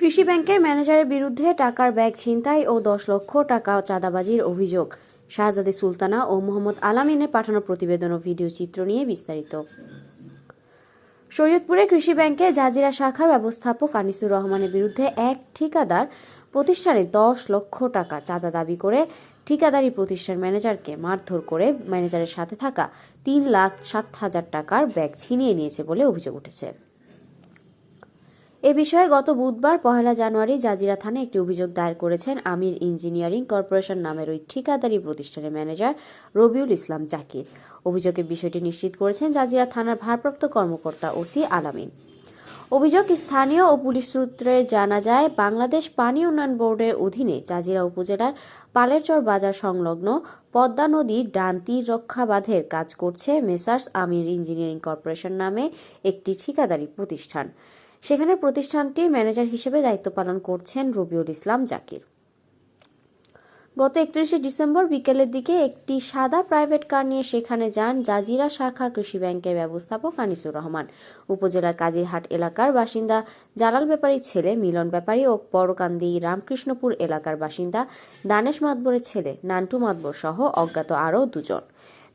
কৃষি ব্যাংকের ম্যানেজারের বিরুদ্ধে টাকার ব্যাগ ছিনতাই ও দশ লক্ষ টাকা চাঁদাবাজির অভিযোগ। শাহজাদি সুলতানা ও মোহাম্মদ আলামিনের পাঠানো প্রতিবেদন ও ভিডিও চিত্র নিয়ে বিস্তারিত। শরীয়তপুরে কৃষি ব্যাংকে জাজিরা শাখার ব্যবস্থাপক আনিসুর রহমানের বিরুদ্ধে এক ঠিকাদার প্রতিষ্ঠানে দশ লক্ষ টাকা চাঁদা দাবি করে ঠিকাদারি প্রতিষ্ঠান ম্যানেজারকে মারধর করে ম্যানেজারের সাথে থাকা তিন লাখ সাত হাজার টাকার ব্যাগ ছিনিয়ে নিয়েছে বলে অভিযোগ উঠেছে। এ বিষয়ে গত বুধবার পহেলা জানুয়ারি জাজিরা থানায় একটি অভিযোগ দায়ের করেছেন আমির ইঞ্জিনিয়ারিং কর্পোরেশন নামের ওই ঠিকাদারি প্রতিষ্ঠানের ম্যানেজার রবিউল ইসলাম জাকির। অভিযোগের বিষয়টি নিশ্চিত করেছেন জাজিরা থানার ভারপ্রাপ্ত কর্মকর্তা ওসি আলামিন। অভিযোগ স্থানীয় ও পুলিশ সূত্রে জানা যায়, বাংলাদেশ পানি উন্নয়ন বোর্ডের অধীনে জাজিরা উপজেলার পালেরচর বাজার সংলগ্ন পদ্মা নদীর ডান তীর রক্ষা বাঁধের কাজ করছে মেসার্স আমির ইঞ্জিনিয়ারিং কর্পোরেশন নামে একটি ঠিকাদারি প্রতিষ্ঠান। সেখানে প্রতিষ্ঠানটির ম্যানেজার হিসেবে দায়িত্ব পালন করছেন রবিউল ইসলাম জাকির। গত একত্রিশে ডিসেম্বর বিকেলের দিকে একটি সাদা প্রাইভেট কার নিয়ে সেখানে যান জাজিরা শাখা কৃষি ব্যাংকের ব্যবস্থাপক আনিসুর রহমান। উপজেলার কাজিরহাট এলাকার বাসিন্দা জালাল ব্যাপারীর ছেলে, মিলন ব্যাপারী ও বড়কান্দি রামকৃষ্ণপুর এলাকার বাসিন্দা দানেশ মাতবরের ছেলে, নান্টু মাতবর সহ অজ্ঞাত আরও দুজন।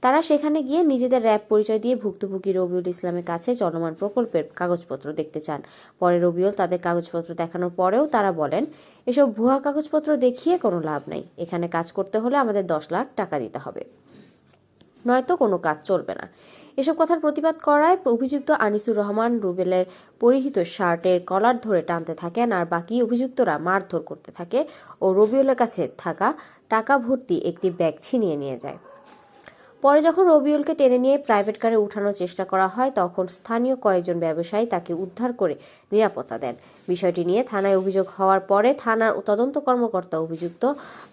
তারা সেখানে গিয়ে নিজেদের র্যাব পরিচয় দিয়ে ভুক্তভোগী রবিউল ইসলামের কাছে চলমান প্রকল্পের কাগজপত্র দেখতে চান। পরে রবিউল তাদের কাগজপত্র দেখানোর পরেও তারা বলেন, এসব ভুয়া কাগজপত্র দেখিয়ে কোনো লাভ নেই। এখানে কাজ করতে হলে আমাদের দশ লাখ টাকা দিতে হবে। নয়তো কোনো কাজ চলবে না। এসব কথার প্রতিবাদ করায় অভিযুক্ত আনিসুর রহমান রুবেলের পরিহিত শার্টের কলার ধরে টানতে থাকেন আর বাকি অভিযুক্তরা মারধর করতে থাকে ও রবিউলের কাছে থাকা টাকা ভর্তি একটি ব্যাগ ছিনিয়ে নিয়ে যায়। পরে যখন রবিউলকে টেনে নিয়ে প্রাইভেট কারে উঠানোর চেষ্টা করা হয়, তখন স্থানীয় কয়েকজন ব্যবসায়ী তাকে উদ্ধার করে নিরাপত্তা দেন। বিষয়টি নিয়ে থানায় অভিযোগ হওয়ার পরে থানার তদন্ত কর্মকর্তা অভিযুক্ত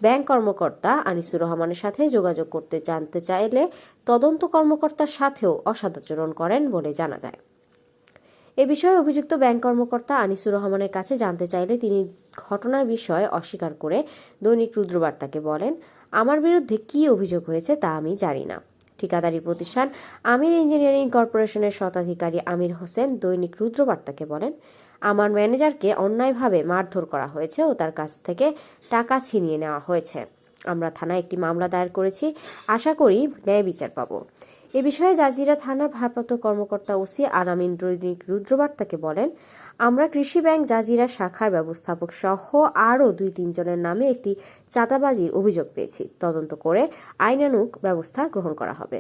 ব্যাংক কর্মকর্তা আনিসুর রহমানের সাথে যোগাযোগ করতে জানতে চাইলে তদন্ত কর্মকর্তার সাথেও অসদাচরণ করেন বলে জানা যায়। এ বিষয়ে অভিযুক্ত ব্যাংক কর্মকর্তা আনিসুর রহমানের কাছে জানতে চাইলে তিনি ঘটনার বিষয়ে অস্বীকার করে দৈনিক রুদ্রবার্তাকে বলেন আমার বিরুদ্ধে কি অভিযোগ হয়েছে তা আমি জানি না। ঠিকাদারি প্রতিষ্ঠান আমির ইঞ্জিনিয়ারিং কর্পোরেশনের শতাধিকারী আমির হোসেন দৈনিক রুদ্রবার্তাকে বলেন, আমার ম্যানেজারকে অন্যায়ভাবে মারধর করা হয়েছে ও তার কাছ থেকে টাকা ছিনিয়ে নেওয়া হয়েছে। আমরা থানায় একটি মামলা দায়ের করেছি। আশা করি ন্যায় বিচার পাবো। এ বিষয়ে জাজিরা থানার ভারপ্রাপ্ত কর্মকর্তা ওসি আরামিন দৈনিক রুদ্রবার্তাকে বলেন, আমরা কৃষি ব্যাংক জাজিরা শাখার ব্যবস্থাপক সহ আরও দুই তিনজনের নামে একটি চাঁদাবাজির অভিযোগ পেয়েছি। তদন্ত করে আইনানুক ব্যবস্থা গ্রহণ করা হবে।